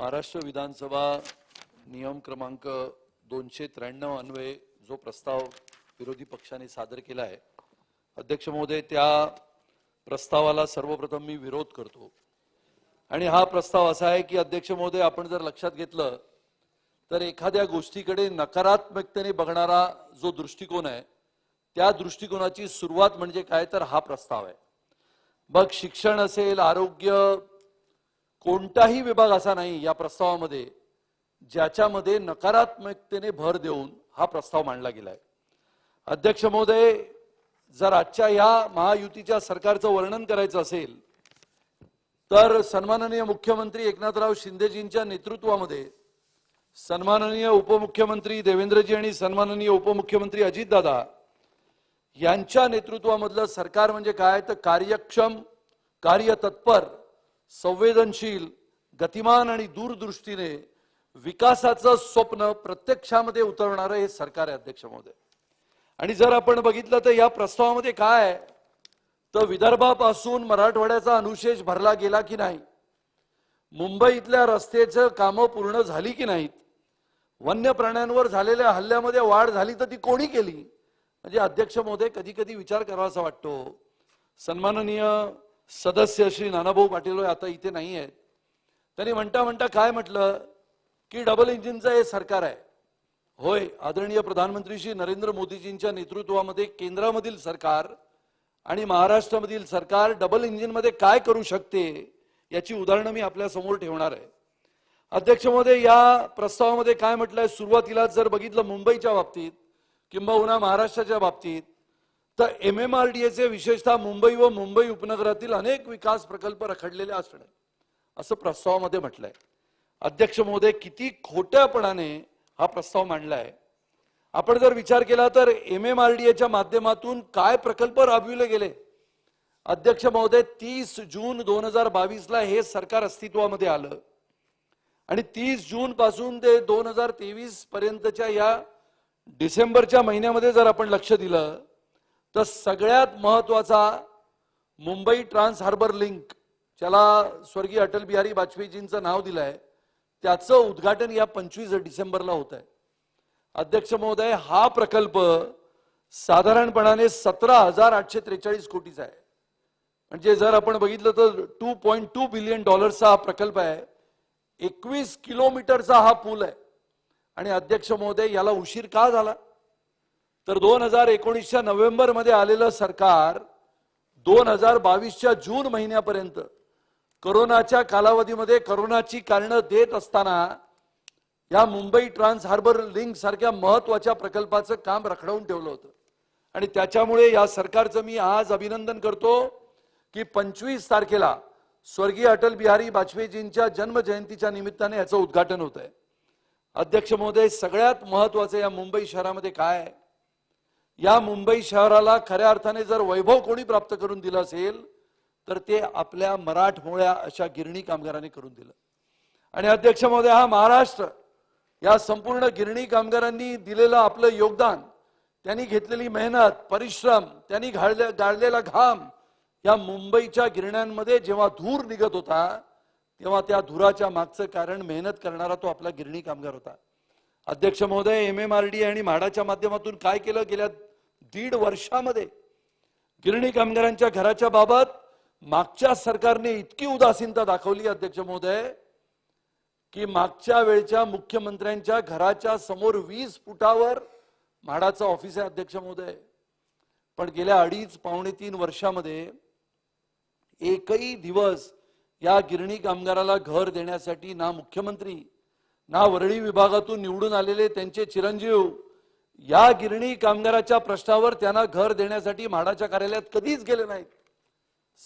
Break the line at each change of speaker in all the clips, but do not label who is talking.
महाराष्ट्र विधानसभा नियम क्रमांक दोनशे त्र्याण्णव अन्वये जो प्रस्ताव विरोधी पक्षाने सादर केला आहे. अध्यक्ष महोदय त्या प्रस्तावाला सर्वप्रथम मी विरोध करतो. आणि हा प्रस्ताव असा आहे की अध्यक्ष महोदय आपण जर लक्षात घेतलं तर एखाद्या गोष्टीकडे नकारात्मकतेने बघणारा जो दृष्टिकोन आहे त्या दृष्टिकोनाची सुरुवात म्हणजे काय तर हा प्रस्ताव आहे. मग शिक्षण असेल आरोग्य कोणताही विभाग असा नाही या प्रस्तावामध्ये ज्याच्यामध्ये नकारात्मकतेने भर देऊन हा प्रस्ताव मांडला गेलाय. अध्यक्ष महोदय जर आजच्या या महायुतीच्या सरकारचं वर्णन करायचं असेल तर सन्माननीय मुख्यमंत्री एकनाथराव शिंदेजींच्या नेतृत्वामध्ये सन्माननीय उपमुख्यमंत्री देवेंद्रजी आणि सन्माननीय उपमुख्यमंत्री अजितदादा यांच्या नेतृत्वामधलं सरकार म्हणजे काय? तर कार्यक्षम कार्यतत्पर संवेदनशील गतिमान आणि दूरदृष्टीने विकासाचं स्वप्न प्रत्यक्षामध्ये उतरवणारं हे सरकार आहे अध्यक्ष महोदय. आणि जर आपण बघितलं तर या प्रस्तावामध्ये काय तर विदर्भापासून मराठवाड्याचा अनुशेष भरला गेला की नाही? मुंबईतल्या रस्त्याचं कामं पूर्ण झाली की नाहीत? वन्य प्राण्यांवर झालेल्या हल्ल्यामध्ये वाढ झाली तर ती कोणी केली? म्हणजे अध्यक्ष महोदय कधी कधी विचार करावासा वाटतो. सन्माननीय सदस्य श्री नानाभाऊ पाटील आता इथे नाही आहेत त्यांनी म्हणता म्हणता काय म्हटलं? की डबल इंजिनचं हे सरकार आहे. होय आदरणीय प्रधानमंत्री श्री नरेंद्र मोदीजींच्या नेतृत्वामध्ये केंद्रामधील सरकार आणि महाराष्ट्रामधील सरकार डबल इंजिनमध्ये काय करू शकते याची उदाहरणं मी आपल्यासमोर ठेवणार आहे. अध्यक्षमध्ये या प्रस्तावामध्ये काय म्हटलंय? सुरुवातीला जर बघितलं मुंबईच्या बाबतीत किंबहुना महाराष्ट्राच्या बाबतीत तर एम एम आर डी एचे विशेषतः मुंबई व मुंबई उपनगरातील अनेक विकास प्रकल्प रखडलेले असणे. असं प्रस्तावामध्ये म्हटलंय. अध्यक्ष महोदय किती खोट्यापणाने हा प्रस्ताव मांडलाय. आपण जर विचार केला तर एम एम आर डी एच्या माध्यमातून काय प्रकल्प राबविले गेले? अध्यक्ष महोदय तीस जून दोन हजार बावीसला हे सरकार अस्तित्वामध्ये आलं. आणि तीस जून पासून ते दोन हजार तेवीस पर्यंतच्या या डिसेंबरच्या महिन्यामध्ये जर आपण लक्ष दिलं तर सगळ्यात महत्त्वाचा मुंबई ट्रान्स हार्बर लिंक ज्याला स्वर्गीय अटल बिहारी वाजपेयीजींचं नाव दिलं आहे त्याचं उद्घाटन या पंचवीस डिसेंबरला होत आहे अध्यक्ष महोदय हा प्रकल्प साधारणपणाने सतरा हजार आठशे त्रेचाळीस कोटीचा आहे. म्हणजे जर आपण बघितलं तर टू पॉईंट टू बिलियन डॉलरचा हा प्रकल्प आहे. एकवीस किलोमीटरचा हा पूल आहे. आणि अध्यक्ष महोदय याला उशीर का झाला? तर दोन हजार एकोणीसच्या नोव्हेंबरमध्ये आलेलं सरकार दोन हजार बावीसच्या जून महिन्यापर्यंत करोनाच्या कालावधीमध्ये करोनाची कारणं देत असताना या मुंबई ट्रान्स हार्बर लिंक सारख्या महत्त्वाच्या प्रकल्पाचं काम रखडवून ठेवलं होतं. आणि त्याच्यामुळे या सरकारचं मी आज अभिनंदन करतो की पंचवीस तारखेला स्वर्गीय अटल बिहारी वाजपेयीजींच्या जन्म जयंतीच्या निमित्ताने याचं उद्घाटन होत आहे अध्यक्ष महोदय सगळ्यात महत्वाचं या मुंबई शहरामध्ये काय आहे? या मुंबई शहराला खऱ्या अर्थाने जर वैभव कोणी प्राप्त करून दिलं असेल तर ते आपल्या मराठमोळ्या अशा गिरणी कामगारांनी करून दिलं. आणि अध्यक्ष महोदय हा महाराष्ट्र या संपूर्ण गिरणी कामगारांनी दिलेलं आपलं योगदान त्यांनी घेतलेली मेहनत परिश्रम त्यांनी घाळले गाळलेला घाम या मुंबईच्या गिरण्यांमध्ये जेव्हा धूर निघत होता तेव्हा त्या धुराच्या मागचं कारण मेहनत करणारा तो आपला गिरणी कामगार होता. अध्यक्ष महोदय एम एम आर डी आणि म्हाडाच्या माध्यमातून काय केलं गेल्या दीड वर्षामध्ये गिरणी कामगारांच्या घराच्या बाबत मागच्या सरकारने इतकी उदासीनता दाखवली अध्यक्ष महोदय की मागच्या वेळच्या मुख्यमंत्र्यांच्या घराच्या समोर वीस फुटावर म्हाडाचं ऑफिस आहे अध्यक्ष महोदय. पण गेल्या अडीच पावणे तीन वर्षामध्ये एकही दिवस या गिरणी कामगाराला घर देण्यासाठी ना मुख्यमंत्री ना वरळी विभागातून निवडून आलेले त्यांचे चिरंजीव या गिरणी कामगाराच्या प्रश्नावर त्यांना घर देण्यासाठी म्हाडाच्या कार्यालयात कधीच गेले नाहीत.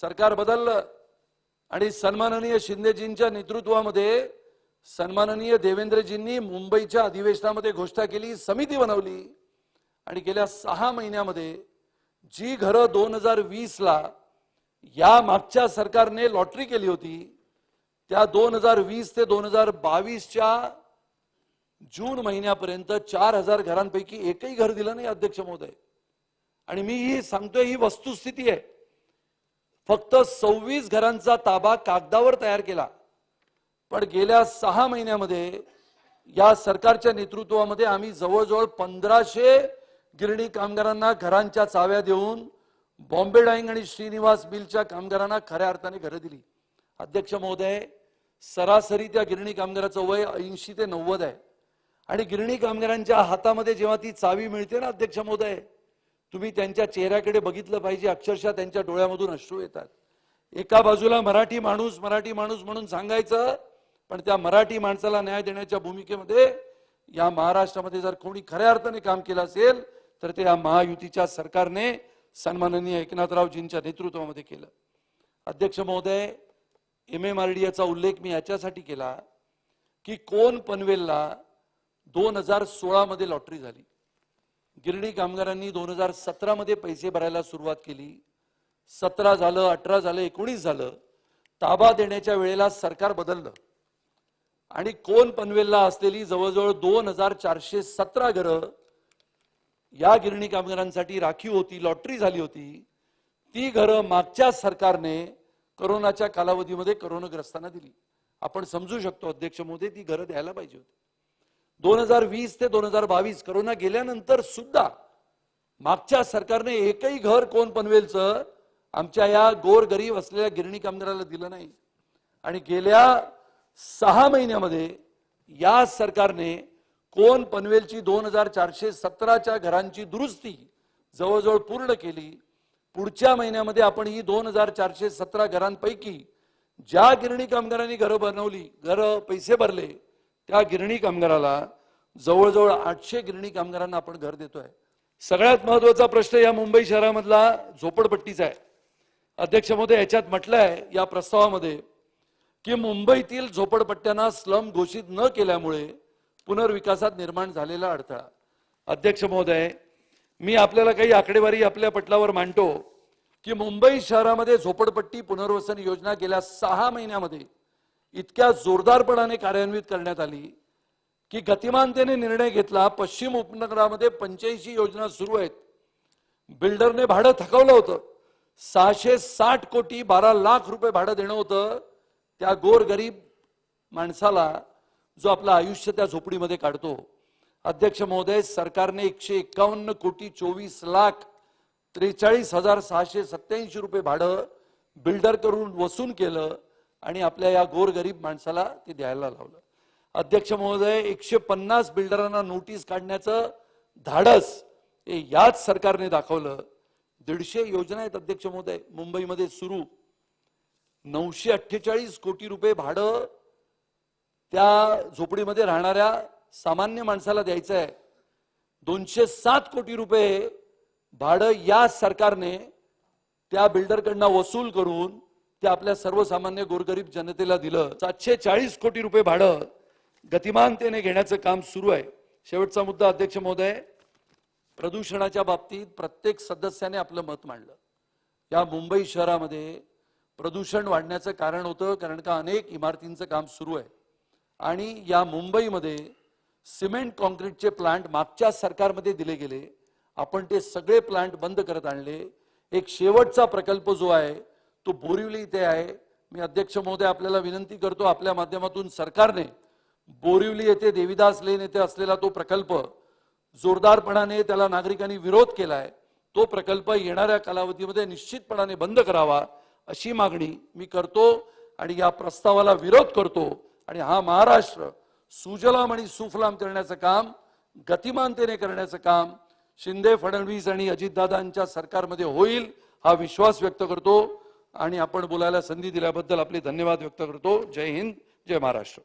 सरकार बदललं आणि सन्माननीय शिंदेजींच्या नेतृत्वामध्ये सन्माननीय देवेंद्रजींनी मुंबईच्या अधिवेशनामध्ये घोषणा केली समिती बनवली आणि गेल्या सहा महिन्यामध्ये जी घरं दोन हजार वीसला या मागच्या सरकारने लॉटरी केली होती त्या दोन हजार वीस ते दोन हजार बावीसच्या जून महिन्यापर्यंत चार हजार घरांपैकी एकही घर दिलं नाही अध्यक्ष महोदय. आणि मी ही सांगतोय ही वस्तुस्थिती आहे. फक्त सव्वीस घरांचा ताबा कागदावर तयार केला. पण गेल्या सहा महिन्यामध्ये या सरकारच्या नेतृत्वामध्ये आम्ही जवळजवळ पंधराशे गिरणी कामगारांना घरांच्या चाव्या देऊन बॉम्बे डाईंग आणि श्रीनिवास बिलच्या कामगारांना खऱ्या अर्थाने घरं दिली. अध्यक्ष महोदय सरासरी त्या गिरणी कामगाराचं वय ऐंशी ते नव्वद आहे. आणि गिरणी कामगारांच्या हातामध्ये जेव्हा ती चावी मिळते ना अध्यक्ष महोदय तुम्ही त्यांच्या चेहऱ्याकडे बघितलं पाहिजे अक्षरशः त्यांच्या डोळ्यामधून अश्रू येतात. एका बाजूला मराठी माणूस मराठी माणूस म्हणून सांगायचं पण त्या मराठी माणसाला न्याय देण्याच्या भूमिकेमध्ये या महाराष्ट्रामध्ये जर कोणी खऱ्या अर्थाने काम केलं असेल तर ते या महायुतीच्या सरकारने सन्माननीय एकनाथरावजींच्या नेतृत्वामध्ये केलं. अध्यक्ष महोदय एम एम आर डी याचा उल्लेख मी याच्यासाठी केला की कोण पनवेलला दोन हजार सोळा मध्ये लॉटरी झाली. गिरणी कामगारांनी दोन हजार सतरा मध्ये पैसे भरायला सुरुवात केली. सतरा झालं अठरा झालं एकोणीस झालं. ताबा देण्याच्या वेळेला सरकार बदललं. आणि कोण पनवेलला असलेली जवळजवळ दोन हजार चारशे सतरा घरं या गिरणी कामगारांसाठी राखीव होती लॉटरी झाली होती. ती घरं मागच्या सरकारने करोनाच्या कालावधीमध्ये करोनाग्रस्तांना दिली. आपण समजू शकतो अध्यक्ष मोदी ती घरं द्यायला पाहिजे होती. दोन हजार वीस ते दोन हजार बावीस करोना गेल्यानंतर सुद्धा मागच्या सरकारने एकही घर कोण पनवेलचं आमच्या या गोर गरीब असलेल्या गिरणी कामगाराला दिलं नाही. आणि गेल्या सहा महिन्यामध्ये या सरकारने कोण पनवेलची दोन हजार चारशे सतराच्या घरांची दुरुस्ती जवळजवळ पूर्ण केली पुढच्या महिन्यामध्ये आपण ही दोन हजार चारशे सतरा घरांपैकी ज्या गिरणी कामगारांनी घरं बनवली घरं पैसे भरले त्या गिरणी कामगाराला जवळजवळ आठशे गिरणी कामगारांना आपण घर देतोय. सगळ्यात महत्त्वाचा प्रश्न या मुंबई शहरामधला झोपडपट्टीचा आहे. अध्यक्ष महोदय याच्यात म्हटलंय या प्रस्तावामध्ये की मुंबईतील झोपडपट्ट्यांना स्लम घोषित न केल्यामुळे पुनर्विकासात निर्माण झालेला अडथळा. अध्यक्ष महोदय मी आपल्याला काही आकडेवारी आपल्या पटलावर मांडतो की मुंबई शहरामध्ये झोपडपट्टी पुनर्वसन योजना गेल्या सहा महिन्यामध्ये इतक्या जोरदारपणाने कार्यान्वित करण्यात आली की गतिमानतेने निर्णय घेतला. पश्चिम उपनगरामध्ये पंच्याऐंशी योजना सुरू आहेत. बिल्डरने भाडं थकवलं होतं. सहाशे साठ कोटी बारा लाख रुपये भाडं देणं होतं. त्या गोरगरीब माणसाला जो आपलं आयुष्य त्या झोपडीमध्ये काढतो. अध्यक्ष महोदय सरकारने एकशे एकावन्न कोटी चोवीस लाख त्रेचाळीस हजार सहाशे सत्याऐंशी रुपये भाडं बिल्डर करून वसूल केलं. आणि आपल्या या गोरगरीब माणसाला ते द्यायला लावलं. अध्यक्ष महोदय एकशे पन्नास बिल्डरांना नोटीस काढण्याचं धाडस हे याच सरकारने दाखवलं. दीडशे योजना आहेत अध्यक्ष महोदय मुंबईमध्ये सुरू. नऊशे अठ्ठेचाळीस कोटी रुपये भाडं त्या झोपडीमध्ये राहणाऱ्या सामान्य माणसाला द्यायचं आहे. दोनशे सात कोटी रुपये भाडं या सरकारने त्या बिल्डरकडनं वसूल करून ते आपल्या सर्वसामान्य गोरगरीब जनतेला दिलं. सातशे चाळीस कोटी रुपये भाडं गतिमानतेने घेण्याचं काम सुरू आहे. शेवटचा मुद्दा अध्यक्ष महोदय. प्रदूषणाच्या बाबतीत प्रत्येक सदस्याने आपलं मत मांडलं. या मुंबई शहरामध्ये प्रदूषण वाढण्याचं कारण होतं कारण का अनेक इमारतींचं काम सुरू आहे. आणि या मुंबईमध्ये सिमेंट कॉन्क्रीटचे प्लांट मागच्या सरकारमध्ये दिले गेले. आपण ते सगळे प्लांट बंद करत आणले. एक शेवटचा प्रकल्प जो आहे तो बोरिवली इथे आहे. मी अध्यक्ष महोदय आपल्याला विनंती करतो आपल्या माध्यमातून सरकारने बोरिवली येथे देविदास लेन येथे असलेला तो प्रकल्प जोरदारपणाने त्याला नागरिकांनी विरोध केला आहे तो प्रकल्प येणाऱ्या कालावधीमध्ये निश्चितपणाने बंद करावा अशी मागणी मी करतो आणि या प्रस्तावाला विरोध करतो आणि हा महाराष्ट्र सुजलाम आणि सुफलाम करण्याचं काम गतिमानतेने करण्याचं काम शिंदे फडणवीस आणि अजितदादांच्या सरकारमध्ये होईल हा विश्वास व्यक्त करतो. आणि आपण बोलायला संधी दिल्याबद्दल आपले धन्यवाद व्यक्त करतो. जय हिंद जय महाराष्ट्र.